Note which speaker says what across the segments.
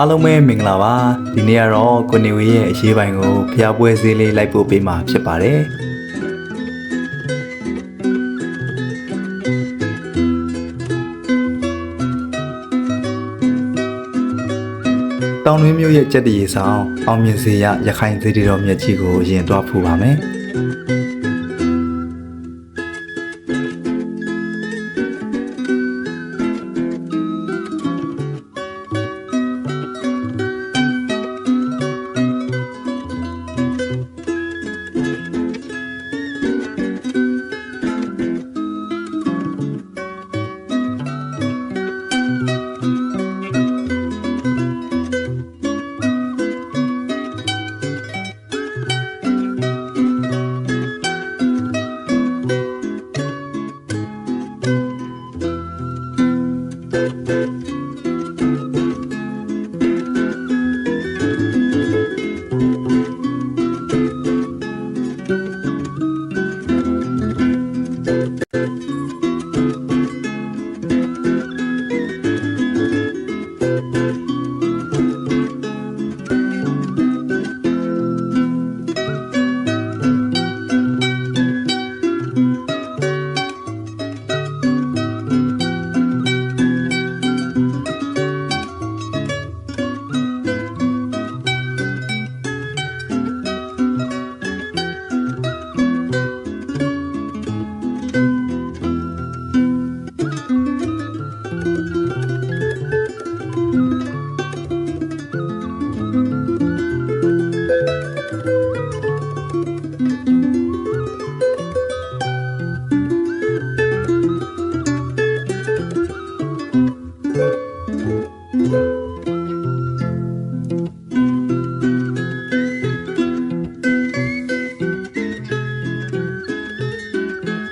Speaker 1: အားလုံးပဲမင်္ဂလာပါဒီနေ့ကတော့ကိုနေဝေရဲ့အရေးပိုင်းကိုဖျားပွဲစည်းလေးလိုက်ပို့ပေးမှာဖြစ်ပါတယ်တောင်တွင်းမြို့ရဲ့ကြက်တရီဆောင်အောင်မြင်စေရရခိုင်စေတီတော်မြတ်ကြီးကိုအရင်တွားဖူးပါမယ်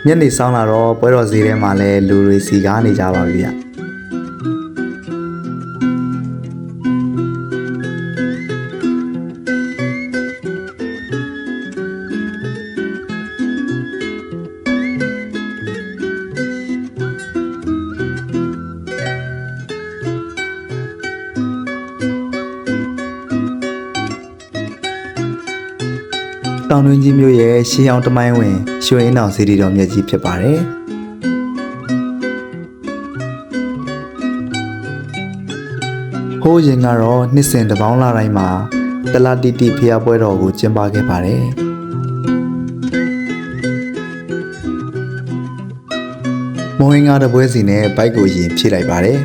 Speaker 1: ညနေဆောင်လာတော့ပွဲတော်စီထဲမှာလဲလူတွေစီကားနေကြပါပြီဗျ တောင်တွင်းကြီးမြို့ရဲ့ရှေးအောင်တမိုင်းဝင်ရွှေအင်းအောင်စီတီတော်မြတ်ကြီးဖြစ်ပါတယ်ဟိုးရင်ကတော့နှစ်စဉ်တစ်ပေါင်းလာတိုင်းမှာတလာတီတီဖျားပွဲတော်ကိုကျင်းပခဲ့ပါတယ်မော်ဟင်းကားတစ်ပွဲစီနဲ့ဘိုက်ကိုရင်ဖြည့်လိုက်ပါတယ်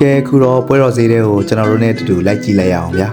Speaker 1: ကဲအခုတော့ပွဲတော်စည်းတဲ့ကိုကျွန်တော်တို့နဲ့အတူတူလိုက်ကြည့်လိုက်ရအောင်ဗျာ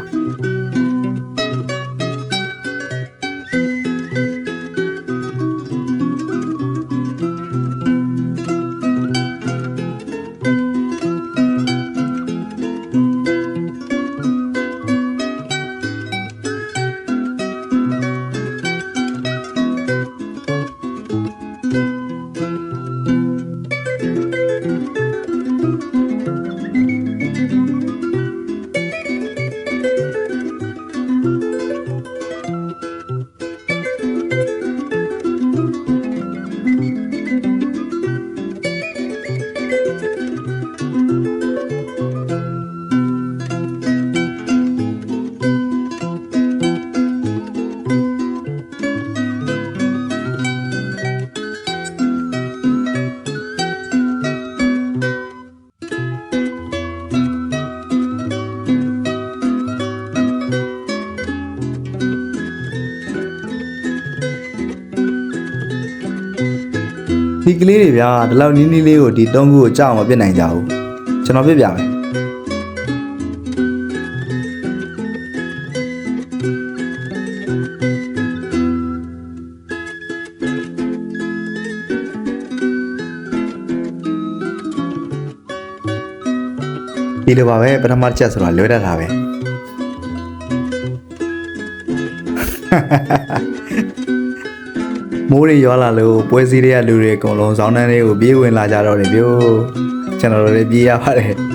Speaker 1: ဒီကလေးတွေဗျာဒီလောက်နီးနီးလေးကိုဒီသုံးခုကိုကြောက်အောင်မပြစ်နိုင်ကြဘူးကျွန်တော်ပြပြမယ်ဒီလိုပါပဲပထမတစ်ချက်ဆိုတာလွဲတတ်တာပဲ မိုးတွေရွာလာလို့ပွဲစည်းတွေကလူတွေအကုန်လုံးဇောင်းတန်းတွေကိုပြေးဝင်လာကြတော့တယ်ဗျို့ကျွန်တော်တို့လည်းပြေးရပါတယ်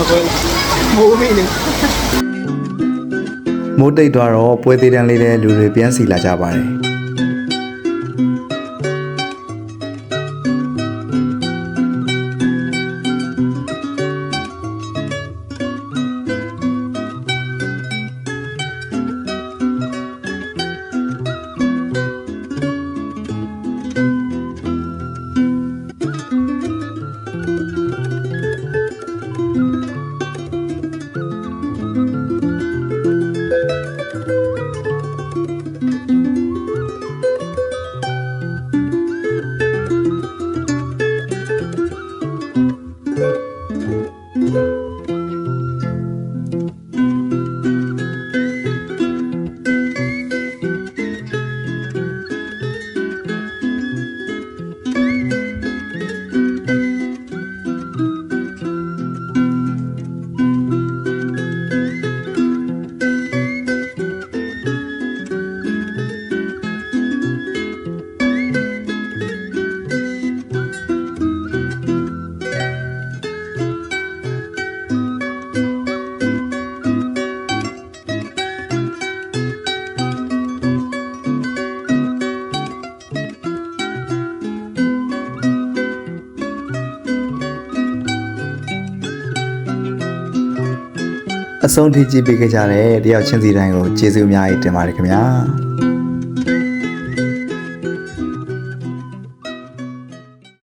Speaker 2: မိုးမိနေ
Speaker 1: မိုးတိတ်သွားတော့ပွဲသေးတန်းလေးတဲ့လူတွေပြန်စီလာကြပါတယ် အဆုံးထိကြည့်ပေးခဲ့ကြတဲ့တယောက်ချင်းစီတိုင်းကိုကျေးဇူးအများကြီးတင်ပါတယ်ခင်ဗျာ